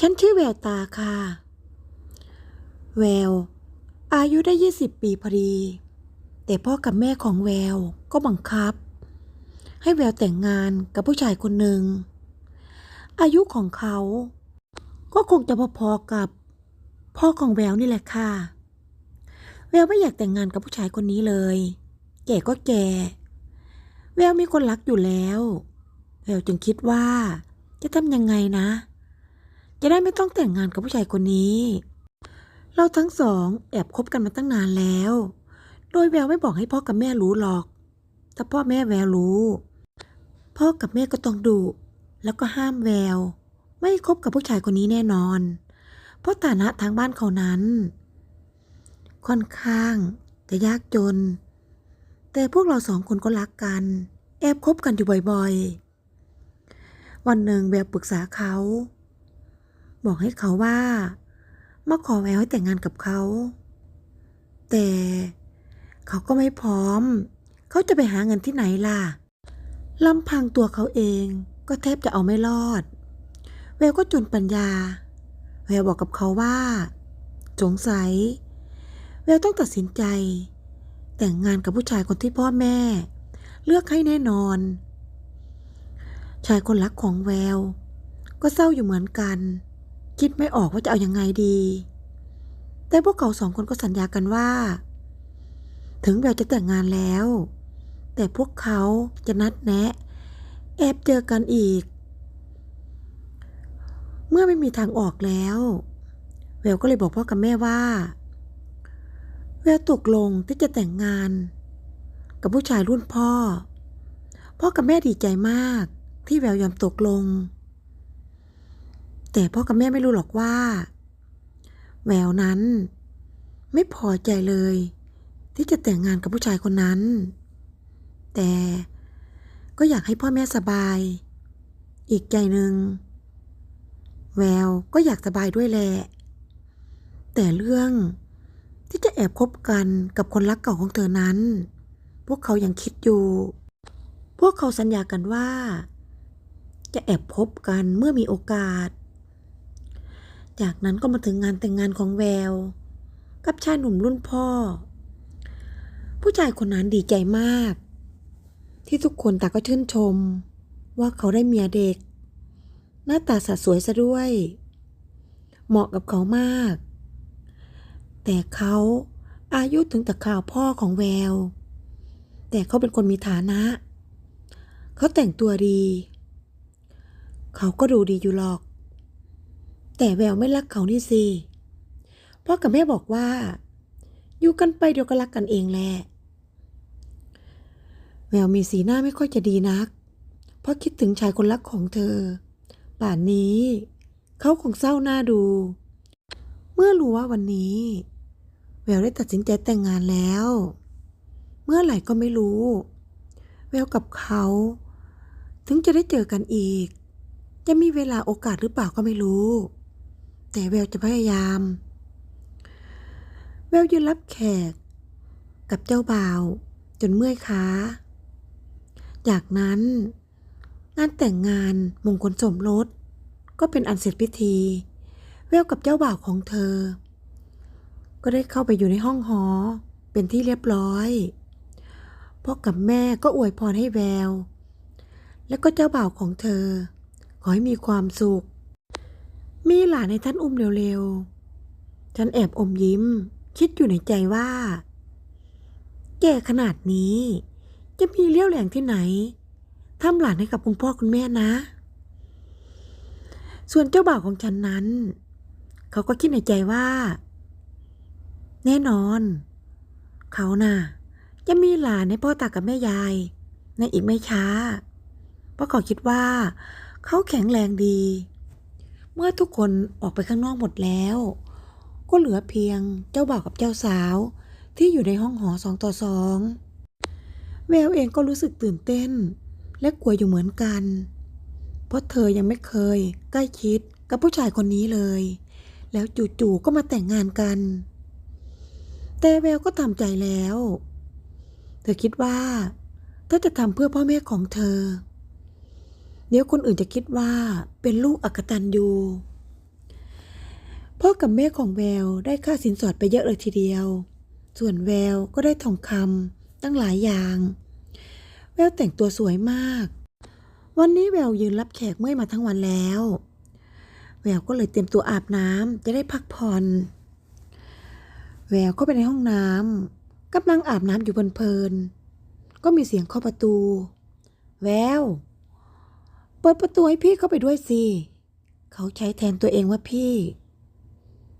ฉันชื่อแววตาค่ะ แวว อายุได้ยี่สิบปีพอดี แต่พ่อกับแม่ของแววก็บังคับ ให้แววแต่งงานกับผู้ชายคนหนึ่ง อายุของเขา ก็คงจะพอๆกับ พ่อของแววนี่แหละค่ะ แววไม่อยากแต่งงานกับผู้ชายคนนี้เลย แก่ก็แก่ แววมีคนรักอยู่แล้ว แววจึงคิดว่าจะทำยังไงนะ จะได้ไม่ต้องแต่งงานกับผู้ชายคนนี้ เราทั้งสองแอบคบกันมาตั้งนานแล้ว โดยแววไม่บอกให้พ่อกับแม่รู้หรอกถ้าพ่อแม่แววรู้ พ่อกับแม่ก็ต้องดุแล้วก็ห้ามแวว ไม่คบกับผู้ชายคนนี้แน่นอน เพราะฐานะทางบ้านเขานั้น ค่อนข้างจะยากจน แต่พวกเราสองคนก็รักกัน แอบคบกันอยู่บ่อยๆ วันหนึ่งแววปรึกษาเขา บอกให้เขาว่า มาขอแววให้แต่งงานกับเขา แต่เขาก็ไม่พร้อม เขาจะไปหาเงินที่ไหนล่ะลำพังตัวเขาเองก็แทบจะเอาไม่รอด แววก็จนปัญญา แววบอกกับเขาว่า สงสัย แววต้องตัดสินใจ แต่งงานกับผู้ชายคนที่พ่อแม่ เลือกให้แน่นอน ชายคนรักของแวว ก็เศร้าอยู่เหมือนกัน คิดไม่ออกว่าจะเอาอยัางไงดี แต่พวกเขาสองคนก็สัญญากันว่า ถึงแววจะแต่งงานแล้ว แต่พวกเขาจะนัดแนะ แอบเจอกันอีก เมื่อไม่มีทางออกแล้วแววก็เลยบอกพ่อกับแม่ว่า แววตกลงที่จะแต่งงาน กับผู้ชายรุ่นพ่อ พ่อกับแม่ดีใจมากที่แววยอมตกลง แต่พ่อกับแม่ไม่รู้หรอกว่า แววนั้น ไม่พอใจเลย ที่จะแต่งงานกับผู้ชายคนนั้น แต่ก็อยากให้พ่อแม่สบาย อีกใจหนึ่งแววก็อยากสบายด้วยแหละ แต่เรื่องที่จะแอบคบกันกับคนรักเก่าของเธอนั้น พวกเขายังคิดอยู่ พวกเขาสัญญากันว่า จะแอบพบกันเมื่อมีโอกาส จากนั้นก็มาถึงงานแต่งงานของแวว กับชายหนุ่มรุ่นพ่อ ผู้ชายคนนั้นดีใจมาก ที่ทุกคนต่างก็ชื่นชม ว่าเขาได้เมียเด็ก หน้าตาสะสวยซะด้วย เหมาะกับเขามาก แต่เขาอายุถึงแต่ข่าวพ่อของแวว แต่เขาเป็นคนมีฐานะ เขาแต่งตัวดี เขาก็ดูดีอยู่หรอก แต่แววไม่รักเขานี่สิพ่อกับแม่บอกว่า อยู่กันไปเดี๋ยวก็รักกันเองแหละแววมีสีหน้าไม่ค่อยจะดีนัก เพราะคิดถึงชายคนรักของเธอ ป่านนี้ เขาคงเศร้าหน้าดู เมื่อรู้ว่าวันนี้ แววได้ตัดสินใจแต่งงานแล้ว เมื่อไหร่ก็ไม่รู้ แววกับเขา ถึงจะได้เจอกันอีก จะมีเวลาโอกาสหรือเปล่าก็ไม่รู้ แต่แววจะพยายาม แววยืนรับแขก กับเจ้าบ่าว จนเมื่อยขาจากนั้น งานแต่งงานมงคลสมรสก็เป็นอันเสร็จพิธี แววกับเจ้าบ่าวของเธอ ก็ได้เข้าไปอยู่ในห้องหอเป็นที่เรียบร้อยพ่อกับแม่ก็อวยพรให้แวว แล้วก็เจ้าบ่าวของเธอ ขอให้มีความสุข มีหลานในท่านอุ้มเร็วๆ ฉันแอบอมยิ้ม คิดอยู่ในใจว่า แก่ขนาดนี้ จะมีเลี้ยวแหลงที่ไหนทำหลานให้กับคุณพ่อคุณแม่นะ ส่วนเจ้าบ่าวของฉันนั้น เขาก็คิดในใจว่า แน่นอน เขาน่ะ จะมีหลานให้พ่อตากับแม่ยาย ในอีกไม่ช้า เพราะเขาคิดว่า เขาแข็งแรงดี เมื่อทุกคนออกไปข้างนอกหมดแล้ว ก็เหลือเพียงเจ้าบ่าวกับเจ้าสาว ที่อยู่ในห้องหอสองต่อสองแววเองก็รู้สึกตื่นเต้น และกลัวอยู่เหมือนกัน เพราะเธอยังไม่เคย ใกล้ชิดกับผู้ชายคนนี้เลย แล้วจู่ๆก็มาแต่งงานกัน แต่แววก็ทำใจแล้ว เธอคิดว่าเธอจะทำเพื่อพ่อแม่ของเธอ เดี๋ยวคนอื่นจะคิดว่าเป็นลูกอักตันยูพ่อกับแม่ของแววได้ค่าสินสอดไปเยอะเลยทีเดียว ส่วนแววก็ได้ทองคำตั้งหลายอย่าง แววแต่งตัวสวยมาก วันนี้แววยืนรับแขกเมื่อยมาทั้งวันแล้ว แววก็เลยเตรียมตัวอาบน้ำจะได้พักผ่อนแววก็ไปในห้องน้ำกำลังอาบน้ำอยู่เพลินๆก็มีเสียงเคาะประตู แวว ปิดประตูให้พี่เข้าไปด้วยสิ เขาใช้แทนตัวเองว่าพี่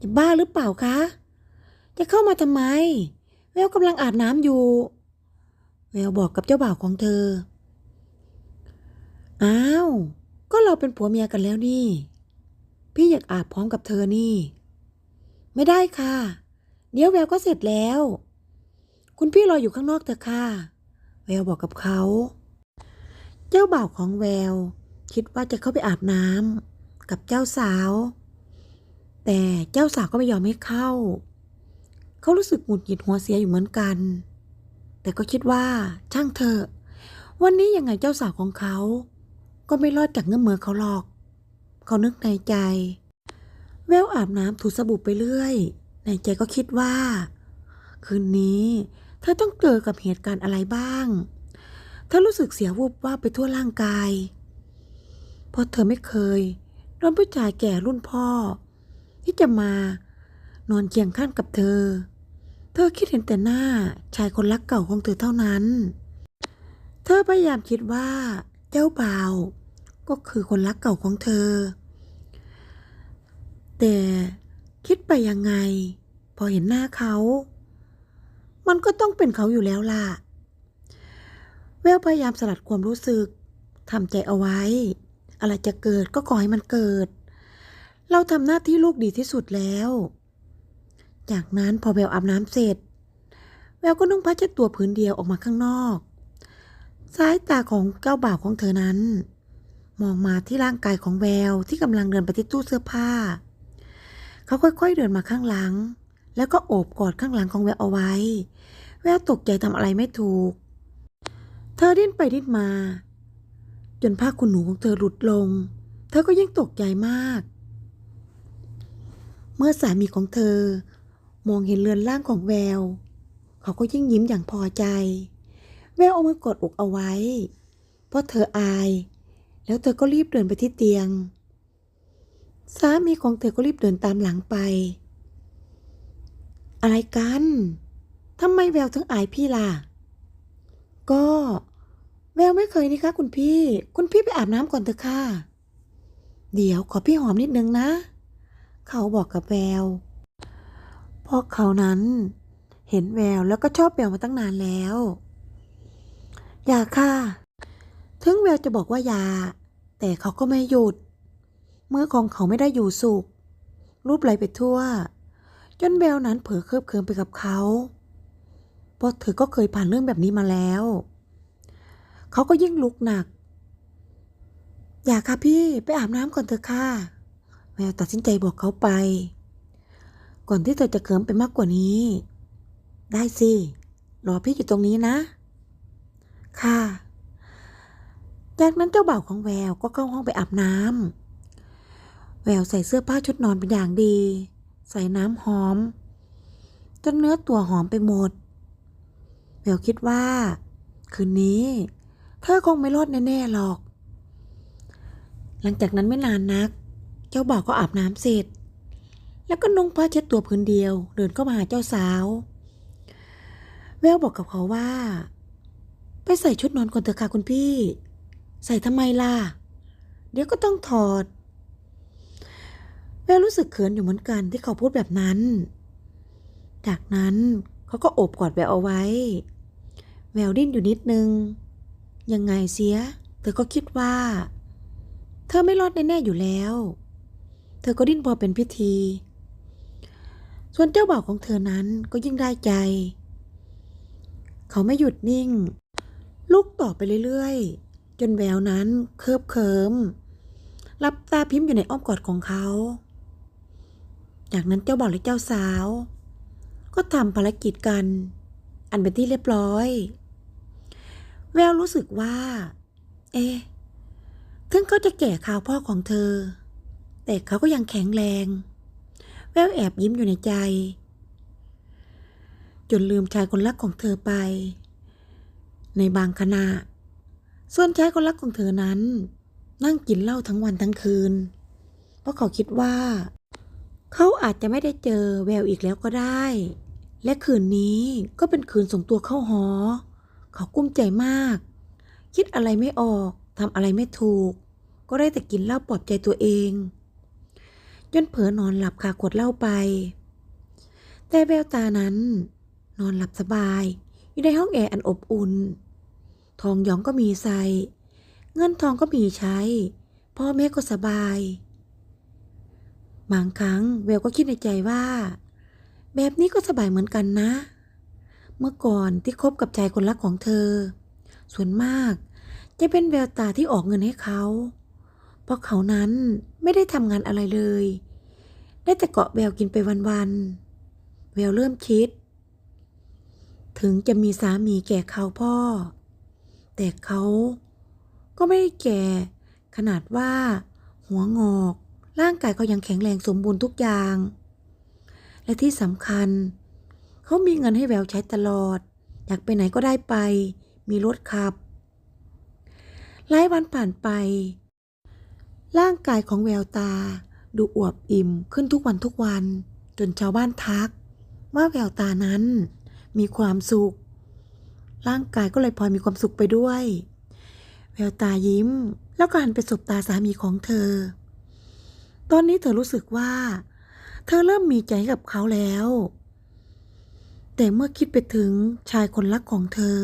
จะบ้าหรือเปล่าคะ จะเข้ามาทำไม แววกำลังอาบน้ำอยู่ แววบอกกับเจ้าบ่าวของเธอ อ้าว ก็เราเป็นผัวเมียกันแล้วนี่ พี่อยากอาบพร้อมกับเธอนี่ ไม่ได้ค่ะ เดี๋ยวแววก็เสร็จแล้ว คุณพี่รออยู่ข้างนอกเถอะค่ะ แววบอกกับเขา เจ้าบ่าวของแวว คิดว่าจะเข้าไปอาบน้ำกับเจ้าสาว แต่เจ้าสาวก็ไม่ยอมให้เข้า เขารู้สึกหงุดหงิดหัวเสียอยู่เหมือนกัน แต่ก็คิดว่าช่างเถอะ วันนี้ยังไงเจ้าสาวของเขา ก็ไม่รอดจากเงื้อมือเขาหรอก เขานึกในใจ แววอาบน้ำถูสบู่ไปเรื่อย ในใจก็คิดว่า คืนนี้เธอต้องเจอกับเหตุการณ์อะไรบ้าง เธอรู้สึกเสียวูบว่าไปทั่วร่างกาย เพราะเธอไม่เคยโดนผู้ชายแก่รุ่นพ่อ ที่จะมานอนเคียงข้างกับเธอ เธอคิดเห็นแต่หน้าชายคนรักเก่าของเธอเท่านั้น เธอพยายามคิดว่าเจ้าบ่าวก็คือคนรักเก่าของเธอ แต่คิดไปยังไง พอเห็นหน้าเขา มันก็ต้องเป็นเขาอยู่แล้วล่ะ แววพยายามสลัดความรู้สึกทำใจเอาไว้ อะไรจะเกิดก็ขอให้มันเกิด เราทำหน้าที่ลูกดีที่สุดแล้ว จากนั้นพอแววอาบน้ำเสร็จ แววก็นุ่งผ้าเช็ดตัวผืนเดียวออกมาข้างนอก สายตาของเจ้าบ่าวของเธอนั้น มองมาที่ร่างกายของแววที่กำลังเดินไปที่ตู้เสื้อผ้า เขาค่อยๆเดินมาข้างหลัง แล้วก็โอบกอดข้างหลังของแววเอาไว้ แววตกใจทำอะไรไม่ถูก เธอดิ้นไปดิ้นมา จนผ้าคุณหนูของเธอหลุดลง เธอก็ยิ่งตกใจมาก เมื่อสามีของเธอ มองเห็นเรือนร่างของแวว เขาก็ยิ่งยิ้มอย่างพอใจ แววเอามือกดอกเอาไว้ เพราะเธออาย แล้วเธอก็รีบเดินไปที่เตียง สามีของเธอก็รีบเดินตามหลังไป อะไรกันทำไมแววถึงอายพี่ล่ะ ก็ แววไม่เคยนี่คะคุณพี่ คุณพี่ไปอาบน้ำก่อนเถอะค่ะ เดี๋ยวขอพี่หอมนิดนึงนะ เขาบอกกับแววเพราะเขานั้นเห็นแววแล้วก็ชอบแววมาตั้งนานแล้ว อย่าค่ะ ถึงแววจะบอกว่าอย่า แต่เขาก็ไม่หยุด มือของเขาไม่ได้อยู่สุข รูปไหลไปทั่ว จนแววนั้นเผลอเคลิบเคลิ้มไปกับเขา เพราะเธอก็เคยผ่านเรื่องแบบนี้มาแล้ว เขาก็ยิ่งลุกหนัก อย่าค่ะพี่ไปอาบน้ำก่อนเถอะค่ะแววตัดสินใจบอกเขาไป ก่อนที่เธอจะเขิมไปมากกว่านี้ ได้สิ รอพี่อยู่ตรงนี้นะ ค่ะจากนั้นเจ้าบ่าวของแววก็เข้าห้องไปอาบน้ำแววใส่เสื้อผ้าชุดนอนเป็นอย่างดี ใส่น้ำหอม จนเนื้อตัวหอมไปหมดแววคิดว่า คืนนี้ ธอคงไม่รอดแน่ๆหรอก หลังจากนั้นไม่นานนัก เจ้าบ่าวก็อาบน้ำเสร็จ แล้วก็นุ่งผ้าเช็ดตัวผืนเดียว เดินเข้ามาหาเจ้าสาว แววบอกกับเขาว่า ไปใส่ชุดนอนก่อนเถอะค่ะคุณพี่ ใส่ทำไมล่ะ เดี๋ยวก็ต้องถอด แววรู้สึกเขินอยู่เหมือนกันที่เขาพูดแบบนั้น จากนั้นเขาก็โอบกอดแววเอาไว้ แววดิ้นอยู่นิดนึง ยังไงเสีย เธอก็คิดว่า เธอไม่รอดแน่ๆอยู่แล้ว เธอก็ดิ้นพอเป็นพิธี ส่วนเจ้าบ่าวของเธอนั้นก็ยิ่งได้ใจ เขาไม่หยุดนิ่ง ลุกต่อไปเรื่อยๆ จนแววนั้นเคิบเคิมรับตาพิมพ์อยู่ในอ้อมกอดของเขา จากนั้นเจ้าบ่าวและเจ้าสาว ก็ทำภารกิจกัน อันเป็นที่เรียบร้อย แววรู้สึกว่า เอ๊ถึงเขาจะแก่ข่าวพ่อของเธอ แต่เขาก็ยังแข็งแรงแวแอบยิ้มอยู่ในใจ จนลืมชายคนรักของเธอไป ในบางขณะ ส่วนชายคนรักของเธอนั้น นั่งกินเหล้าทั้งวันทั้งคืน เพราะเขาคิดว่า เขาอาจจะไม่ได้เจอแววอีกแล้วก็ได้ และคืนนี้ก็เป็นคืนส่งตัวเข้าหอ เขากุ้มใจมาก คิดอะไรไม่ออกทำอะไรไม่ถูก ก็ได้แต่กินเหล้าปลอบใจตัวเอง จนเผลอนอนหลับคาขวดเหล้าไป แต่แววตานั้น นอนหลับสบาย อยู่ในห้องแอร์อันอบอุ่น ทองหยองก็มีใส่เงินทองก็มีใช้ พ่อแม่ก็สบายบางครั้งแววก็คิดในใจว่า แบบนี้ก็สบายเหมือนกันนะ เมื่อก่อนที่คบกับชายคนรักของเธอ ส่วนมากจะเป็นแววตาที่ออกเงินให้เขา เพราะเขานั้นไม่ได้ทำงานอะไรเลย ได้แต่เกาะแววกินไปวันๆ แววเริ่มคิด ถึงจะมีสามีแก่เขาพ่อ แต่เขาก็ไม่ได้แก่ ขนาดว่า หัวงอก ร่างกายเขายังแข็งแรงสมบูรณ์ทุกอย่าง และที่สำคัญเขามีเงินให้แววใช้ตลอด อยากไปไหนก็ได้ไป มีรถขับ หลายวันผ่านไป ร่างกายของแววตา ดูอวบอิ่มขึ้นทุกวันทุกวัน จนชาวบ้านทัก ว่าแววตานั้น มีความสุข ร่างกายก็เลยพลอยมีความสุขไปด้วย แววตายิ้ม แล้วก็หันไปสบตาสามีของเธอ ตอนนี้เธอรู้สึกว่า เธอเริ่มมีใจกับเขาแล้ว แต่เมื่อคิดไปถึงชายคนรักของเธอ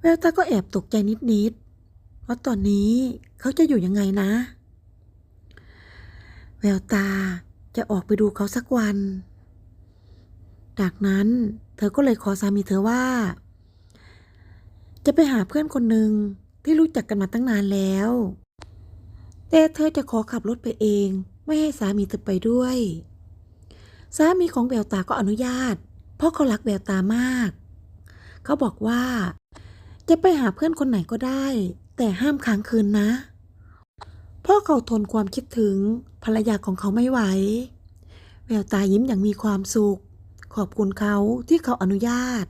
แววตาก็แอบตกใจนิดๆว่าตอนนี้เขาจะอยู่ยังไงนะ แววตาจะออกไปดูเขาสักวัน จากนั้นเธอก็เลยขอสามีเธอว่า จะไปหาเพื่อนคนหนึ่งที่รู้จักกันมาตั้งนานแล้ว แต่เธอจะขอขับรถไปเอง ไม่ให้สามีเธอไปด้วย สามีของแววตาก็อนุญาต พราะเขารักแววตามาก เขาบอกว่า จะไปหาเพื่อนคนไหนก็ได้ แต่ห้ามค้างคืนนะพราะเขาทนความคิดถึงภรรยาของเขาไม่ไหว แววตายิ้มอย่างมีความสุข ขอบคุณเขาที่เขาอนุญาต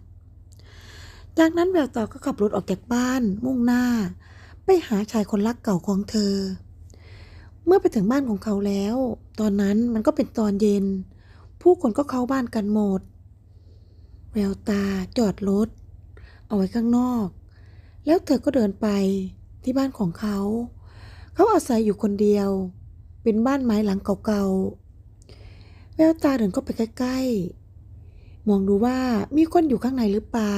จากนั้นแววตาก็ขับรถออกจากบ้านมุ่งหน้า ไปหาชายคนรักเก่าของเธอ เมื่อไปถึงบ้านของเขาแล้ว ตอนนั้นมันก็เป็นตอนเย็น ผู้คนก็เข้าบ้านกันหมด แววตาจอดรถ เอาไว้ข้างนอก แล้วเธอก็เดินไปที่บ้านของเขา เขาอาศัยอยู่คนเดียว เป็นบ้านไม้หลังเก่าๆ แววตาเดินเข้าไปใกล้ๆ มองดูว่ามีคนอยู่ข้างในหรือเปล่า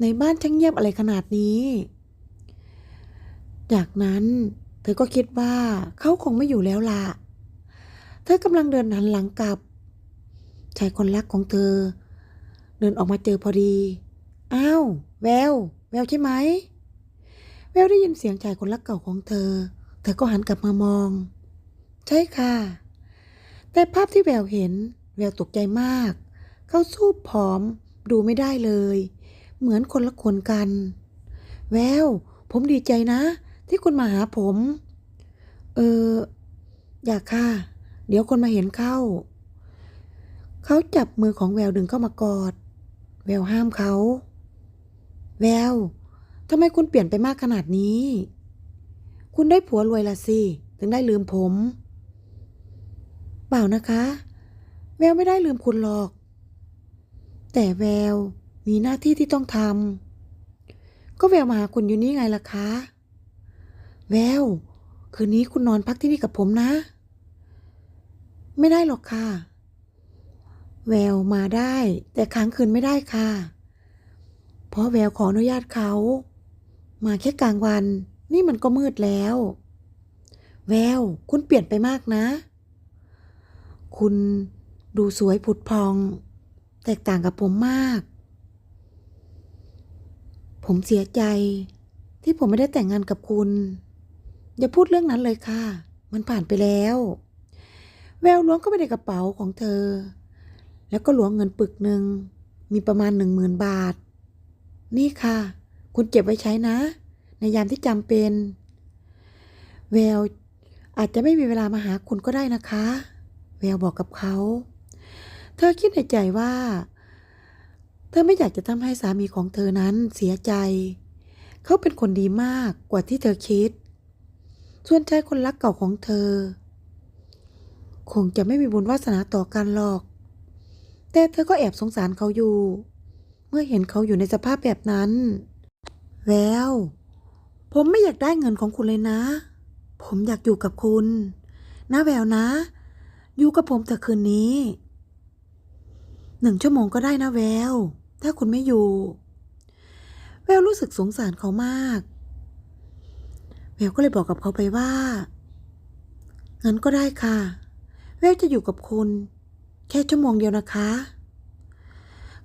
ในบ้านช่างเงียบอะไรขนาดนี้ จากนั้นเธอก็คิดว่าเขาคงไม่อยู่แล้วล่ะ เธอกำลังเดินหันหลังกลับชายคนรักของเธอ เดินออกมาเจอพอดี อ้าว แวว แววใช่ไหม แววได้ยินเสียงชายคนรักเก่าของเธอ เธอก็หันกลับมามอง ใช่ค่ะ แต่ภาพที่แววเห็น แววตกใจมาก เขาสู้ผอม ดูไม่ได้เลย เหมือนคนละคนกัน แวว ผมดีใจนะ ที่คุณมาหาผม เออ อยากค่ะ เดี๋ยวคนมาเห็นเข้า เขาจับมือของแววดึงเข้ามากอด แววห้ามเขา แววทำไมคุณเปลี่ยนไปมากขนาดนี้ คุณได้ผัวรวยละสิ ถึงได้ลืมผม เปล่านะคะ แววไม่ได้ลืมคุณหรอก แต่แววมีหน้าที่ที่ต้องทำ ก็แววมาหาคุณอยู่นี่ไงล่ะคะ แวว คืนนี้คุณนอนพักที่นี่กับผมนะ ไม่ได้หรอกค่ะ แววมาได้ แต่ค้างคืนไม่ได้ค่ะ เพราะแววขออนุญาตเขา มาแค่กลางวัน นี่มันก็มืดแล้ว แวว คุณเปลี่ยนไปมากนะ คุณดูสวยผุดพอง แตกต่างกับผมมาก ผมเสียใจ ที่ผมไม่ได้แต่งงานกับคุณ อย่าพูดเรื่องนั้นเลยค่ะ มันผ่านไปแล้ว แววล้วงเข้าไปในกระเป๋าของเธอ แล้วก็หลวงเงินปึกหนึ่ง มีประมาณหนึ่งหมื่นบาท นี่ค่ะ คุณเก็บไว้ใช้นะ ในยามที่จำเป็น แววอาจจะไม่มีเวลามาหาคุณก็ได้นะคะแแววบอกกับเขา เธอคิดในใจว่า เธอไม่อยากจะทำให้สามีของเธอนั้นเสียใจ เขาเป็นคนดีมากกว่าที่เธอคิด ส่วนชายคนรักเก่าของเธอ คงจะไม่มีบุญวาสนาต่อกันหรอก แต่เธอก็แอบสงสารเขาอยู่ เมื่อเห็นเขาอยู่ในสภาพแบบนั้นแววผมไม่อยากได้เงินของคุณเลยนะ ผมอยากอยู่กับคุณ นะแววนะ อยู่กับผมแต่คืนนี้หนึ่งชั่วโมงก็ได้นะแวว ถ้าคุณไม่อยู่ แววรู้สึกสงสารเขามาก แววก็เลยบอกกับเขาไปว่างั้นก็ได้ค่ะ แววจะอยู่กับคุณ แค่ชั่วโมงเดียวนะคะ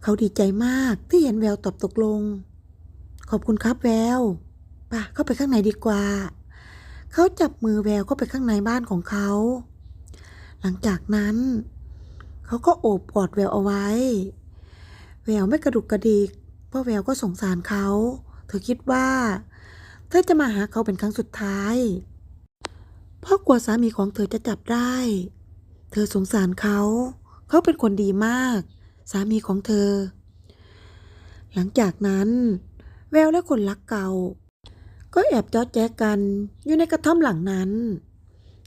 เขาดีใจมากที่เห็นแววตอบตกลง ขอบคุณครับแววป่ะเข้าไปข้างในดีกว่า เขาจับมือแววเข้าไปข้างในบ้านของเขา หลังจากนั้น เขาก็โอบกอดแววเอาไว้ แววไม่กระดุกกระดิกเพราะแววก็สงสารเขา เธอคิดว่า เธอจะมาหาเขาเป็นครั้งสุดท้ายเพราะกลัวสามีของเธอจะจับได้ เธอสงสารเขา เขาเป็นคนดีมาก สามีของเธอ หลังจากนั้น แววและคนรักเก่า ก็แอบจอดแจกันอยู่ในกระท่อมหลังนั้น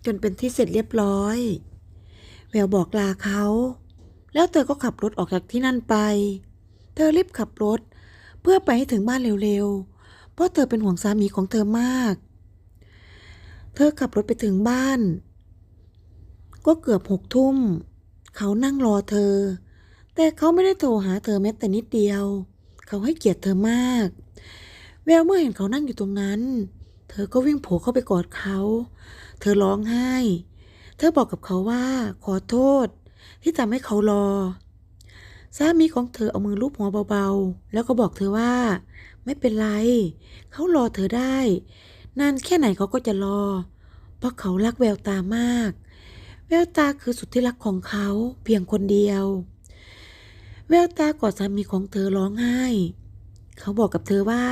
จนเป็นที่เสร็จเรียบร้อย แววบอกลาเขา แล้วเธอก็ขับรถออกจากที่นั่นไป เธอรีบขับรถเพื่อไปให้ถึงบ้านเร็วๆ เพราะเธอเป็นห่วงสามีของเธอมาก เธอขับรถไปถึงบ้าน ก็เกือบหกทุ่ม เขานั่งรอเธอ แต่เขาไม่ได้โทรหาเธอแม้แต่นิดเดียว เขาให้เกียรติเธอมาก แววเมื่อเห็นเขานั่งอยู่ตรงนั้น เธอก็วิ่งโผล่เข้าไปกอดเขา เธอร้องไห้ เธอบอกกับเขาว่าขอโทษ ที่ทำให้เขารอ สามีของเธอเอามือลูบหัวเบาๆ แล้วก็บอกเธอว่า ไม่เป็นไร เขารอเธอได้ นานแค่ไหนเขาก็จะรอ เพราะเขารักแววตามาก แววตาคือสุดที่รักของเขาเพียงคนเดียว แววตากอดสามีของเธอร้องไห้ เขาบอกกับเธอว่า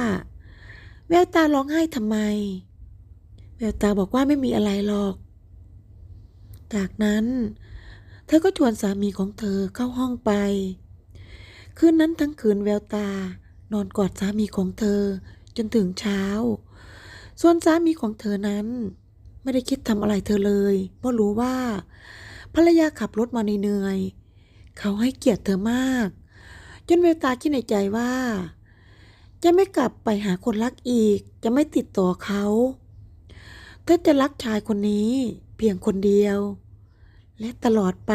แววตาร้องไห้ทำไม แววตาบอกว่าไม่มีอะไรหรอก จากนั้น เธอก็ชวนสามีของเธอเข้าห้องไป คืนนั้นทั้งคืนแววตานอนกอดสามีของเธอจนถึงเช้า ส่วนสามีของเธอนั้น ไม่ได้คิดทำอะไรเธอเลย เพราะรู้ว่า ภรรยาขับรถมาเหนื่อยเขาให้เกียรติเธอมาก จนเวตาคิดในใจว่า จะไม่กลับไปหาคนรักอีก จะไม่ติดต่อเขาเธอจะรักชายคนนี้เพียงคนเดียว และตลอดไป